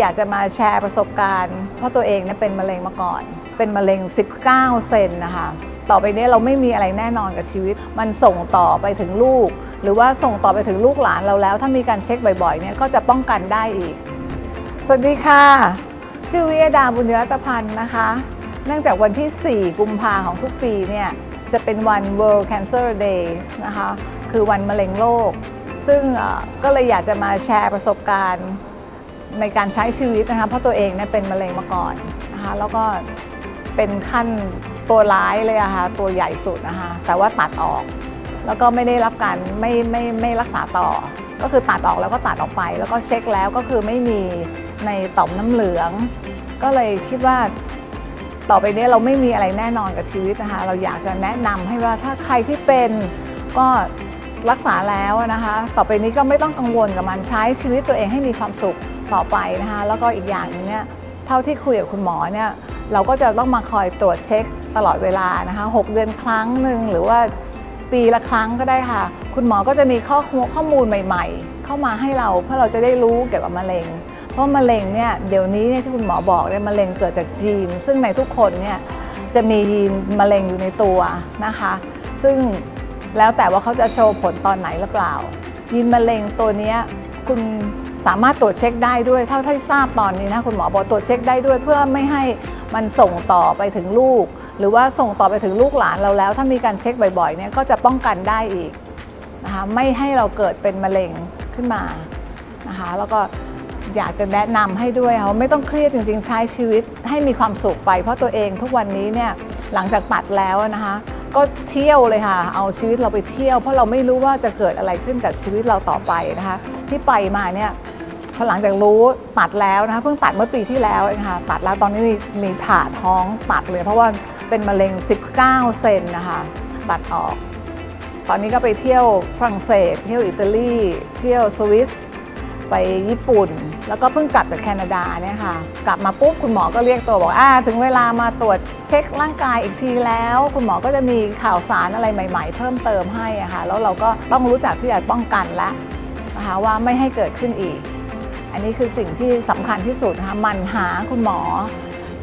อยากจะมาแชร์ประสบการณ์ เพราะตัวเองเนี่ยเป็นมะเร็งมาก่อน เป็นมะเร็ง 19 เซนนะคะ ต่อไปนี้เราไม่มีอะไรแน่นอนกับชีวิต มันส่งต่อไปถึงลูก หรือว่าส่งต่อไปถึงลูกหลานเราแล้ว ถ้ามีการเช็คบ่อยๆเนี่ยก็จะป้องกันได้อีก สวัสดีค่ะ ชื่อวิยดาบุญรัตพันธ์นะคะ เนื่องจากวันที่ 4 กุมภาของทุกปีเนี่ยจะเป็นวัน World Cancer Days นะคะ คือวันมะเร็งโลก ซึ่งก็เลยอยากจะมาแชร์ประสบการณ์ ในการใช้ชีวิตนะคะเพราะตัวเองเนี่ยเป็นมะเร็งมาก่อนนะคะแล้วก็เป็นขั้นตัวร้ายเลยอะค่ะตัวใหญ่สุดนะคะแต่ว่าตัดออก แล้วก็ไม่ได้รับการไม่ไม่ไม่รักษาต่อ ก็คือตัดออกแล้วก็ตัดออกไป แล้วก็เช็คแล้วก็คือไม่มีในต่อมน้ำเหลือง ก็เลยคิดว่าต่อไปนี้เราไม่มีอะไรแน่นอนกับชีวิตนะคะเราอยากจะแนะนำให้ว่าถ้าใครที่เป็นก็ รักษาแล้วนะคะ ต่อไปนี้ก็ไม่ต้องกังวลกับมันใช้ชีวิตตัวเองให้มีความสุขต่อไปนะคะ แล้วก็อีกอย่างหนึงเนี่ยเท่าที่คุยกับคุณหมอเนี่ยเราก็จะต้องมาคอยตรวจเช็คตลอดเวลานะคะหกเดือนครั้งหนึ่งหรือว่าปีละครั้งก็ได้ค่ะ คุณหมอก็จะมีข้อข้อมูลใหม่ ๆ เข้ามาให้เราเพื่อเราจะได้รู้เกี่ยวกับมะเร็ง เพราะมะเร็งเนี่ยเดี๋ยวนี้เนี่ยที่คุณหมอบอกเนี่ยมะเร็งเกิดจากจีน ซึ่งในทุกคนเนี่ยจะมียีนมะเร็งอยู่ในตัวนะคะ ซึ่ง แล้วแต่ว่าเขาจะโชว์ผลตอนไหนหรือเปล่า ยีนมะเร็งตัวนี้คุณสามารถตรวจเช็คได้ด้วยเท่าที่ทราบตอนนี้นะคุณหมอบอกตรวจเช็คได้ด้วยเพื่อไม่ให้มันส่งต่อไปถึงลูก หรือว่าส่งต่อไปถึงลูกหลานเราแล้ว ถ้ามีการเช็คบ่อยๆเนี่ยก็จะป้องกันได้อีกนะคะไม่ให้เราเกิดเป็นมะเร็งขึ้นมานะคะแล้วก็อยากจะแนะนำให้ด้วยค่ะว่าไม่ต้องเครียดจริงๆ ใช้ชีวิตให้มีความสุขไป เพราะตัวเองทุกวันนี้เนี่ยหลังจากตัดแล้วนะคะ ก็เที่ยวเลยค่ะ เอาชีวิตเราไปเที่ยว เพราะเราไม่รู้ว่าจะเกิดอะไรขึ้นกับชีวิตเราต่อไปนะคะ ที่ไปมาเนี่ยพอหลังจากรู้ตัดแล้วนะคะเพิ่งตัดเมื่อปีที่แล้วเองค่ะตัดแล้วตอนนี้มีมีผ่าท้องตัดเลย เพราะว่าเป็นมะเร็ง 19 เซนนะคะตัดออก ตอนนี้ก็ไปเที่ยวฝรั่งเศส เที่ยวอิตาลี เที่ยวสวิส ไปญี่ปุ่น แล้วก็เพิ่งกลับจากแคนาดาเนี่ยค่ะ กลับมาปุ๊บคุณหมอก็เรียกตัวบอกอ่าถึงเวลามาตรวจเช็คร่างกายอีกทีแล้ว คุณหมอก็จะมีข่าวสารอะไรใหม่ ๆ เพิ่มเติมให้อะค่ะแล้วเราก็ต้องรู้จักที่จะป้องกันแล้วนะคะว่าไม่ให้เกิดขึ้นอีก อันนี้คือสิ่งที่สำคัญที่สุดนะคะมันหาคุณหมอ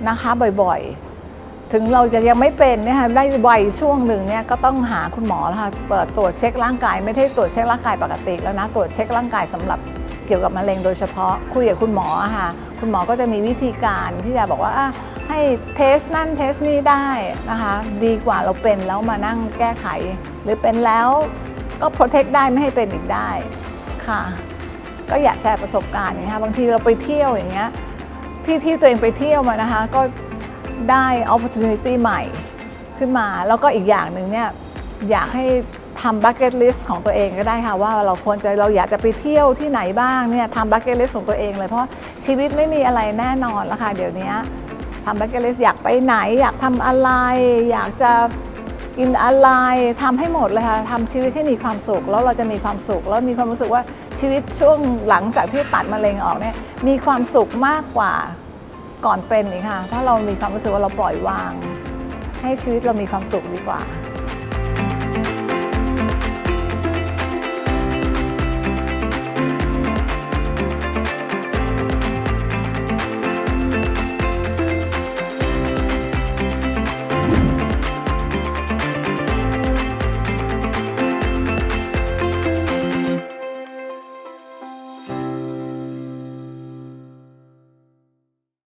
นะคะบ่อยๆ ถึงเราจะยังไม่เป็นเนี่ยค่ะได้วัยช่วงหนึ่งเนี่ยก็ต้องหาคุณหมอแล้วค่ะเปิดตรวจเช็คร่างกาย ไม่ได้ตรวจเช็คร่างกายปกติแล้วนะตรวจเช็คร่างกายสำหรับ เกี่ยวกับมะเร็งโดยเฉพาะคุยกับคุณหมอค่ะคุณหมอก็จะมีวิธีการที่จะบอกว่าให้เทสนั่นเทสนี่ได้นะคะดีกว่าเราเป็นแล้วมานั่งแก้ไข หรือเป็นแล้วก็โปรเทคได้ไม่ให้เป็นอีกได้ค่ะ ก็อยากแชร์ประสบการณ์อย่างเงี้ยค่ะบางทีเราไปเที่ยวอย่างเงี้ยที่ที่ตัวเองไปเที่ยวมานะคะก็ได้ opportunity ใหม่ขึ้นมา แล้วก็อีกอย่างหนึ่งเนี่ยอยากให้ ทำ bucket list ของตัวเองก็ได้ค่ะ ว่าเราควรจะเราอยากจะไปเที่ยวที่ไหนบ้างเนี่ยทำ bucket list ของตัวเองเลย เพราะชีวิตไม่มีอะไรแน่นอนแล้วค่ะเดี๋ยวนี้ทำ bucket list อยากไปไหน อยากทำอะไร อยากจะกินอะไรทำให้หมดเลยค่ะทำชีวิตให้มีความสุข แล้วเราจะมีความสุข แล้วมีความรู้สึกว่าชีวิตช่วงหลังจากที่ตัดมะเร็งออกเนี่ยมีความสุขมากกว่าก่อนเป็นอีกค่ะถ้าเรามีความรู้สึกว่าเราปล่อยวาง ให้ชีวิตเรามีความสุขดีกว่า